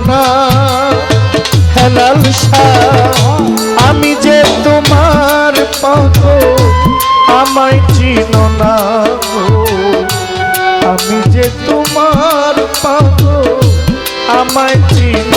না। হেলাল আমি যে তোমার পাগো আমায় চিনো না আমি যে তোমার পাগো আমায় চিনো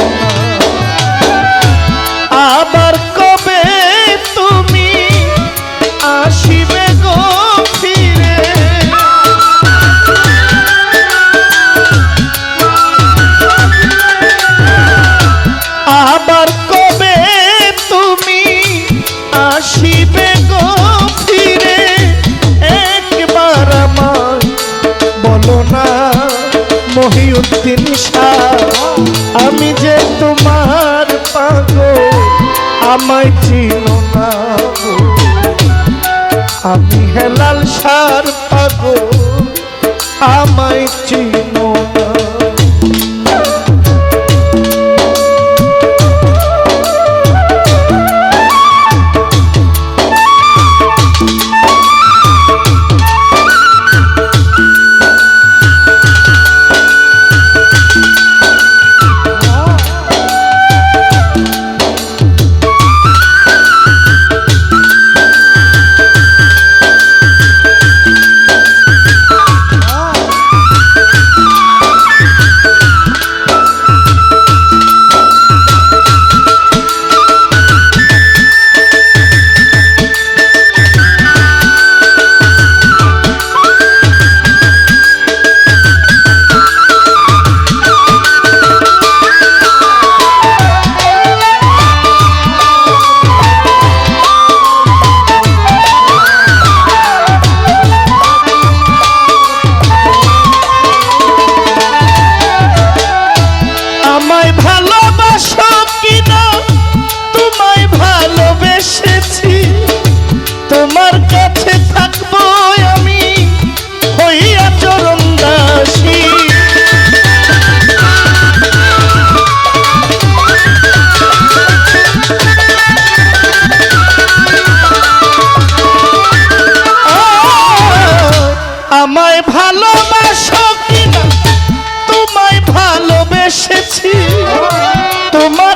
আমায় চিন না। আমি হেলাল সার পাগো আমায় চিনো ভালোবেসেছি তোমার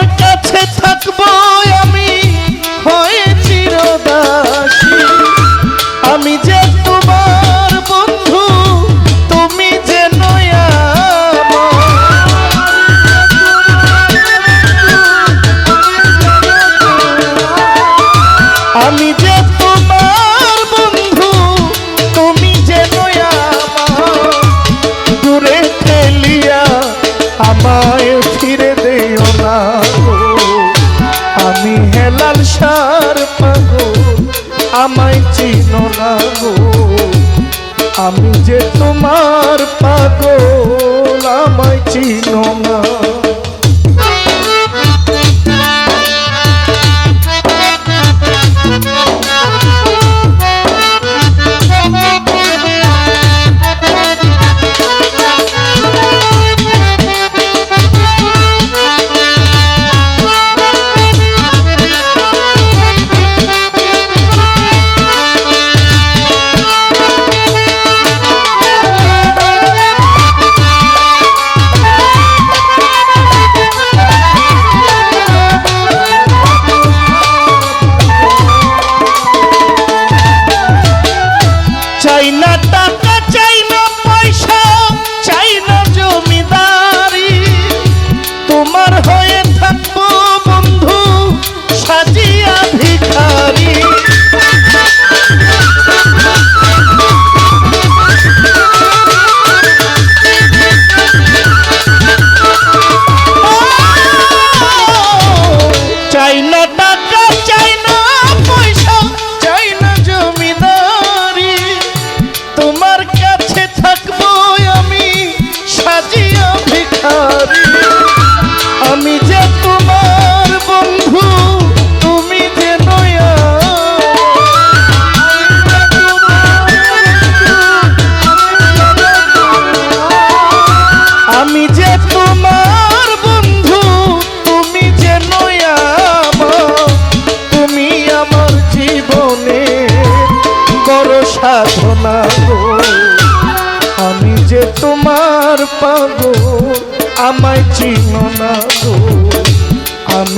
আমায় ফিরে দেও না। আমি হেলাল সার পাগো আমায় চিনো না গো আমি যে তোমার পাগল তুমি যে নয়া। আমি যে তোমার বন্ধু, তুমি যে নয়া তুমি আমার জীবনে বড় সাধনা আমি যে তোমার পাগল, আমায় চিনো না গো।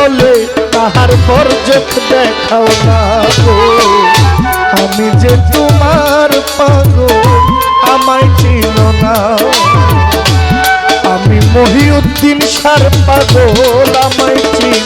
চলে তাহার পর্যট দেখাও না গো। আমি যে তোমার পাগল, আমায় চিন না। আমি মহিউদ্দিন সার পাগল, আমায় চিন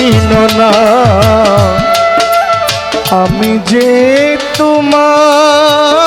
ছিল না। আমি যে তোমার